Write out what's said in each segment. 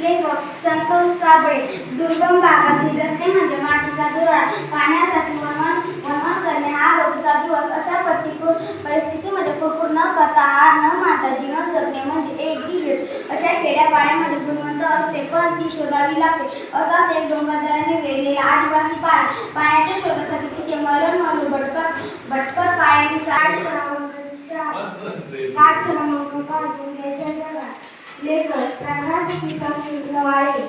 लेखक संतोष साबळे दुर्गम भागातील रस्ते म्हणजे मातीचा दुराळ पाण्यासाठी वणवण वणवण करणे हा रोजचा दिवस. अशा प्रतिकूल परिस्थितीमध्ये कुरकुर न करता हार न माता जीवन जगणे म्हणजे एक दिवस. अशा खेड्या पाड्यामध्ये गुणवंत असते पण ती शोधावी लागते. असाच एक डोंगरदऱ्याने वेढलेला आदिवासी पाडा. पाण्याच्या शोधासाठी तिथे मरण मरू भटकत भटकत पायाने पाठ क्रमांक लेखक प्रकाश किसन नवाळे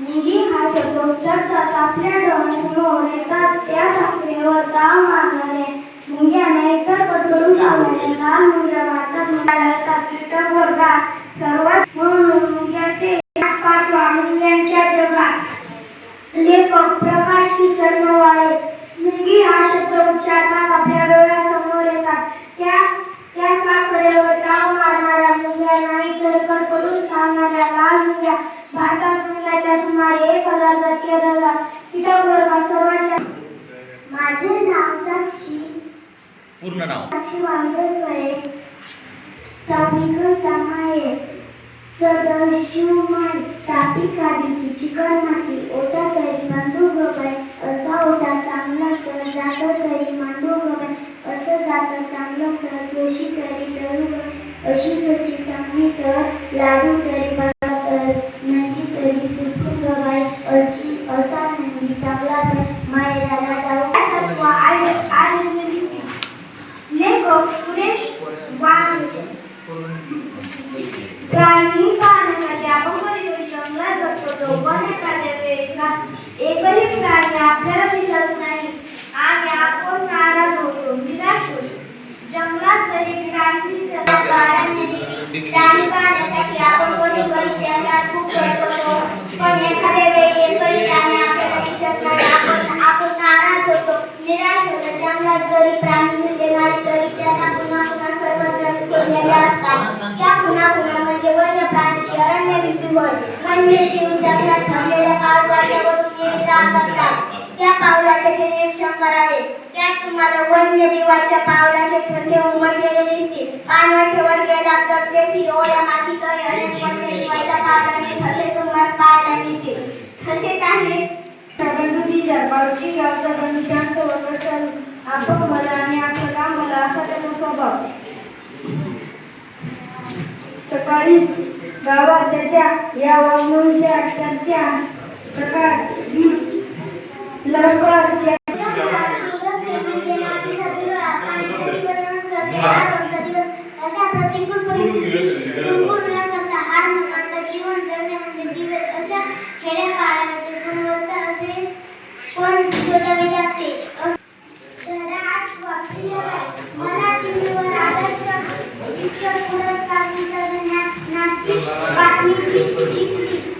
मुंगी हा शब्द उच्चारताच आपल्या डोळ्यासमोर येतात. त्या साखरेवर ताव मारणारे मुंग्याने इतर कटोरून चावल्याने लाल मुंग्या भारतात आढळतात. कीटक वर्गात सर्वात म्हणून मुंग्याचे पाचवा मुंग्यांच्या जगात. लेखक प्रकाश किसन नवाळे मुंगी हा शब्द उच्चारताच आपल्या डोळ्यासमोर येतात त्या त्या साखरेवर ताव मारणाऱ्या मुंग्या नाही तर कडकडून चावणाऱ्या लाल मुंग्या भारतात मुंग्याच्या सुमारे कीटक वर्गात सर्वात जास्त- माझे नाव साक्षी. पूर्ण नाव? साक्षी वांगरफळे साविक तामाये सदशिवमान तापी काडीची चिकन मासी ओटा तरी मांडू गबाय असा ओटा चांगला तर जात तरी मांडू गबाय असं जात चांगलं तर जोशी तरी गबाय अशी जोशी चांगली तर लाडू तर नंदी तरी चुकून गबाय अशी तर मायराला जाऊ आई लेखक सुरेश प्राणी पाहण्यासाठी आपण कधी जंगलात जातो पण एखाद्या वेळेस ना एकही प्राणी आपल्याला दिसत नाही आणि आपण नाराज होतो निराश होतो जंगलात जरी प्राणी दिसत नाही, शोधलेले असतात त्या पुन्हा पुन्हा म्हणजे वन्य प्राण्याची अरण्य विष्णूवर वन्यजीव जंगलात थांबलेल्या पावलाच्यावरून ये जा करतात त्या पावलाचे निरीक्षण करावे त्यात तुम्हाला वन्यजीवाच्या पावलाचे ठसे उमटलेले दिसतील पाणवठ्यावर गेला तर तेथील ओल्या मातीत अनेक वन्यजीवाच्या पावलाचे ठसे तुम्हाला पाहायला मिळतील ठसेच आहे बंधूची शांत वगैरे सकाळी गावात त्याच्या या वागणूच्या चर्चा प्रकार लवकर शे- अशा हार जीवन दिवस अशा खेड्यापाड्यामध्ये गुणवत्ता असे पण शोधावे लागते. Mommy, please, please, please.